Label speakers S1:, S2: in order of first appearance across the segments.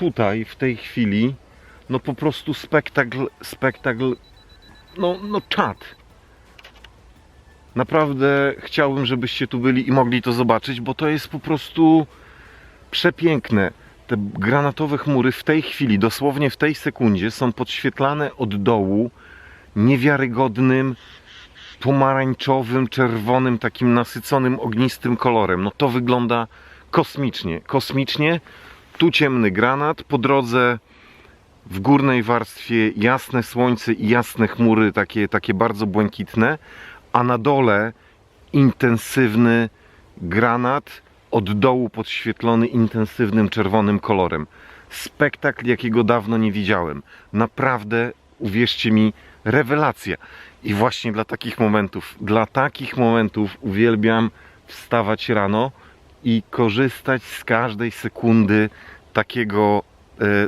S1: tutaj w tej chwili no po prostu spektakl, spektakl, no, no czad. Naprawdę chciałbym, żebyście tu byli i mogli to zobaczyć, bo to jest po prostu przepiękne. Te granatowe chmury w tej chwili, dosłownie w tej sekundzie są podświetlane od dołu niewiarygodnym pomarańczowym, czerwonym, takim nasyconym, ognistym kolorem. No to wygląda kosmicznie. Kosmicznie. Tu ciemny granat, po drodze w górnej warstwie jasne słońce i jasne chmury, takie, takie bardzo błękitne, a na dole intensywny granat, od dołu podświetlony intensywnym czerwonym kolorem. Spektakl, jakiego dawno nie widziałem. Naprawdę, uwierzcie mi, rewelacja. I właśnie dla takich momentów, dla takich momentów uwielbiam wstawać rano i korzystać z każdej sekundy takiego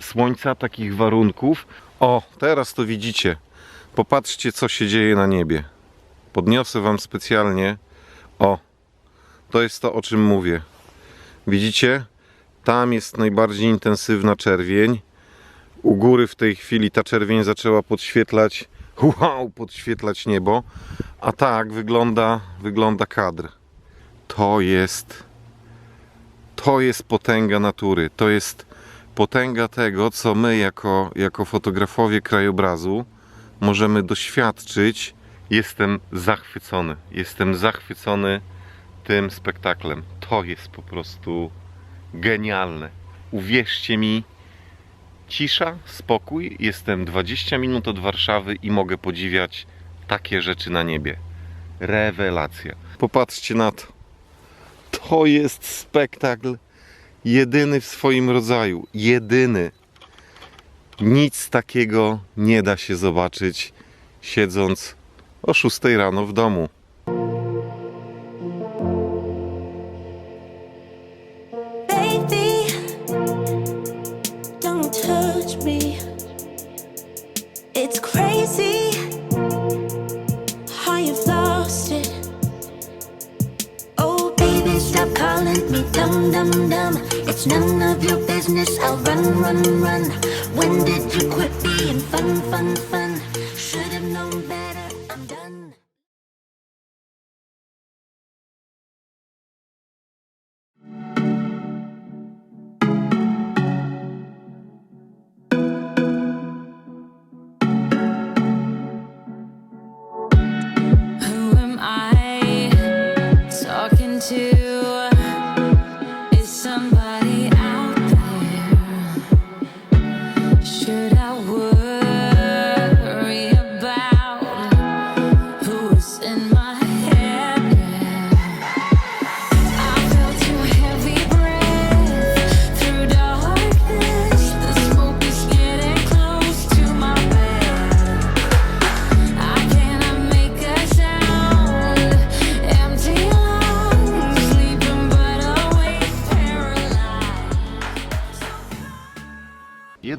S1: słońca, takich warunków. O, teraz to widzicie. Popatrzcie, co się dzieje na niebie. Podniosę Wam specjalnie. O, to jest to, o czym mówię. Widzicie? Tam jest najbardziej intensywna czerwień. U góry w tej chwili ta czerwień zaczęła podświetlać, wow, podświetlać niebo. A tak wygląda, wygląda kadr. To jest to jest potęga natury. To jest potęga tego, co my jako, jako fotografowie krajobrazu możemy doświadczyć. Jestem zachwycony. Jestem zachwycony tym spektaklem. To jest po prostu genialne. Uwierzcie mi, cisza, spokój. Jestem 20 minut od Warszawy i mogę podziwiać takie rzeczy na niebie. Rewelacja. Popatrzcie na to. To jest spektakl jedyny w swoim rodzaju. Jedyny. Nic takiego nie da się zobaczyć siedząc o 6 rano w domu.
S2: Dumb, dumb, dumb. None of your business. I'll run, run, run. When did you quit being fun, fun, fun?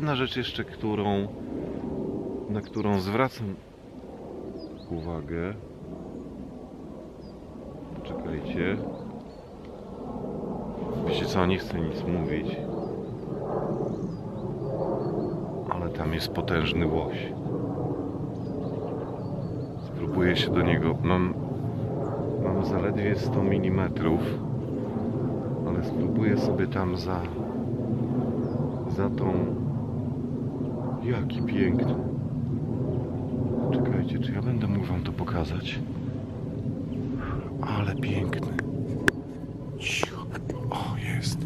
S1: Jedna rzecz jeszcze, którą, na którą zwracam uwagę. Czekajcie. Wiecie co, nie chcę nic mówić. Ale tam jest potężny łoś. Spróbuję się do niego. Mam, mam zaledwie 100 mm, ale spróbuję sobie tam za, za tą Jaki piękny. Czekajcie, czy ja będę mógł wam to pokazać? Ale piękny. O, jest.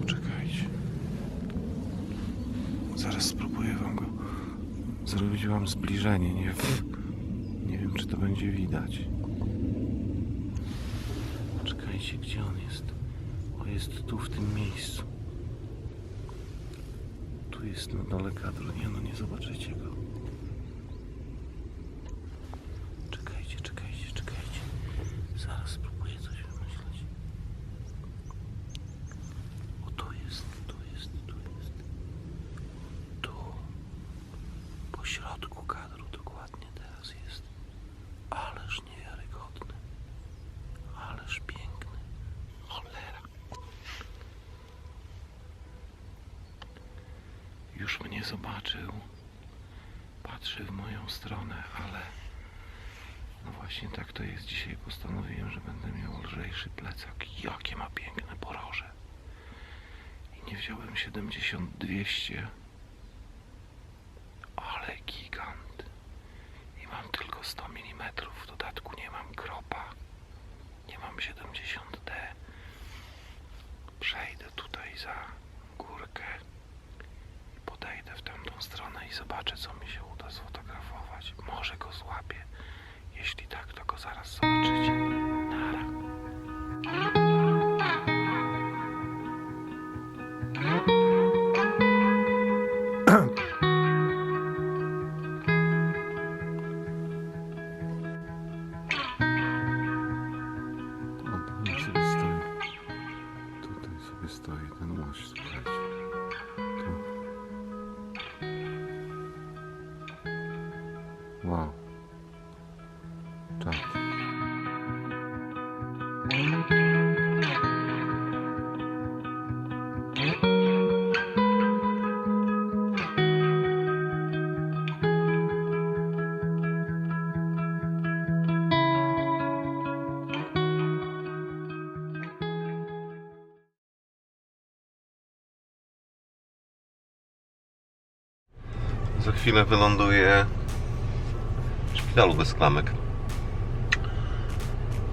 S1: Poczekajcie. Zaraz spróbuję wam go zrobić wam zbliżenie. Nie, nie wiem, czy to będzie widać. Czekajcie, gdzie on jest? O, jest tu, w tym miejscu tu jest na dole kadru? Nie no, nie zobaczycie go. Czekajcie, czekajcie, czekajcie. Zaraz spróbuję coś wymyśleć. O, tu jest, tu jest, tu jest. Tu. Po środku. Już mnie zobaczył. Patrzy w moją stronę, ale no właśnie tak to jest. Dzisiaj postanowiłem, że będę miał lżejszy plecak. Jakie ma piękne poroże. I nie wziąłem 70-200. Ale gigant. Wow. Czad. Za chwilę wyląduję w szpitalu bez klamek.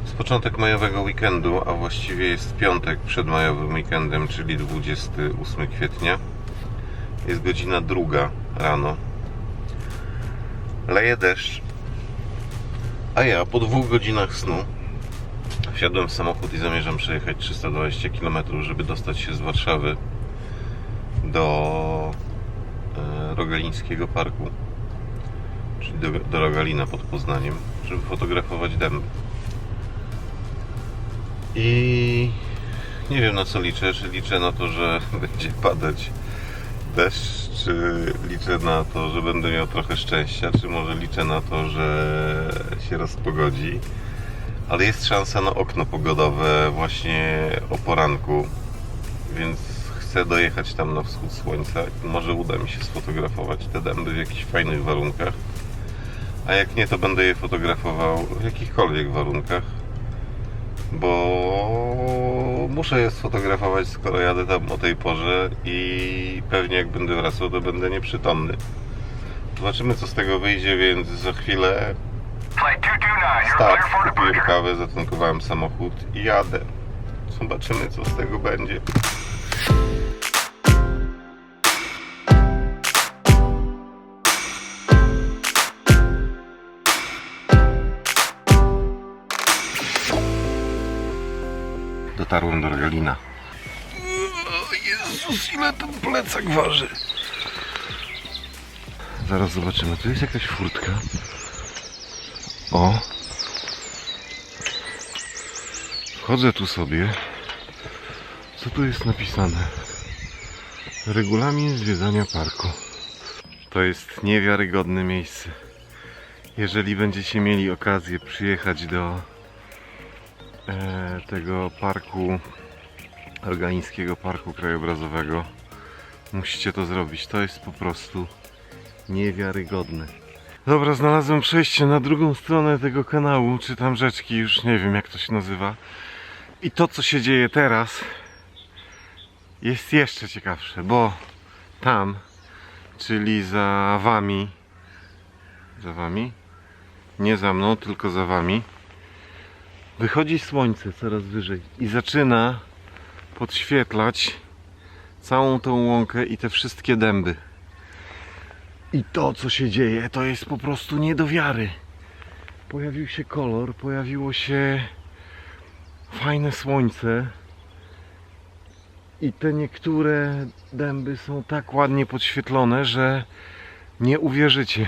S1: Jest początek majowego weekendu, a właściwie jest piątek przed majowym weekendem, czyli 28 kwietnia. Jest godzina druga rano. Leje deszcz. A ja po dwóch godzinach snu wsiadłem w samochód i zamierzam przejechać 320 km, żeby dostać się z Warszawy do e, Rogalińskiego Parku, do, do Rogalina pod Poznaniem, żeby fotografować dęby. I nie wiem na co liczę, czy liczę na to, że będzie padać deszcz, czy liczę na to, że będę miał trochę szczęścia, czy może liczę na to, że się rozpogodzi. Ale jest szansa na okno pogodowe właśnie o poranku, więc chcę dojechać tam na wschód słońca może uda mi się sfotografować te dęby w jakichś fajnych warunkach. A jak nie, to będę je fotografował w jakichkolwiek warunkach, bo muszę je sfotografować, skoro jadę tam o tej porze i pewnie jak będę wracał, to będę nieprzytomny. Zobaczymy, co z tego wyjdzie, więc za chwilę
S3: Flight 229, you're
S1: start, kupiłem kawę, zatankowałem samochód i jadę. Zobaczymy, co z tego będzie. Dotarłem do Regalina. Jezus, ile ten plecak waży. Zaraz zobaczymy. Tu jest jakaś furtka. O. Wchodzę tu sobie. Co tu jest napisane? Regulamin zwiedzania parku. To jest niewiarygodne miejsce. Jeżeli będziecie mieli okazję przyjechać do tego parku, Organińskiego Parku Krajobrazowego, musicie to zrobić. To jest po prostu niewiarygodne. Dobra, znalazłem przejście na drugą stronę tego kanału, czy tam rzeczki, już nie wiem jak to się nazywa. I to, co się dzieje teraz, jest jeszcze ciekawsze, bo tam, czyli za wami, za wami, nie za mną, tylko za wami, wychodzi słońce coraz wyżej i zaczyna podświetlać całą tą łąkę i te wszystkie dęby. I to, co się dzieje, to jest po prostu nie do wiary. Pojawił się kolor, pojawiło się fajne słońce. I te niektóre dęby są tak ładnie podświetlone, że nie uwierzycie.